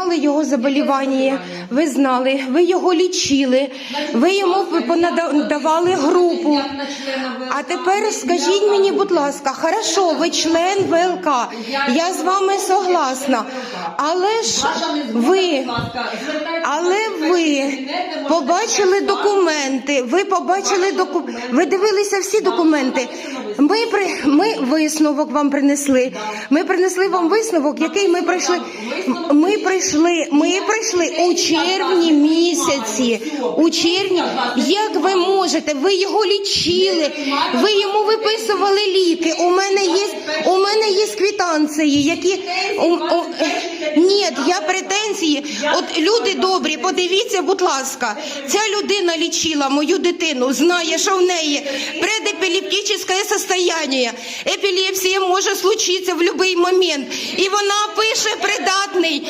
знали його заболівання, ви знали, ви його лічили, ви йому давали групу. А тепер скажіть мені, будь ласка, хорошо, ви член ВЛК, я з вами согласна, але ж ви побачили документи, ви побачили доку... ви дивилися всі документи. Ми при ми висновок вам принесли. Ми принесли вам висновок, який ми прийшли. Ми прийшли, ми прийшли у червні місяці. У червні, як ви можете? Ви його лічили, ви йому виписували ліки. У мене є у мене є квитанції, які у, у, ні, я претензії. От люди добрі, подивіться, будь ласка, ця людина лічила мою дитину, знає, що в неї предепілептичне состояние. Епілепсія може случитися в будь-який момент. І вона пише придатний.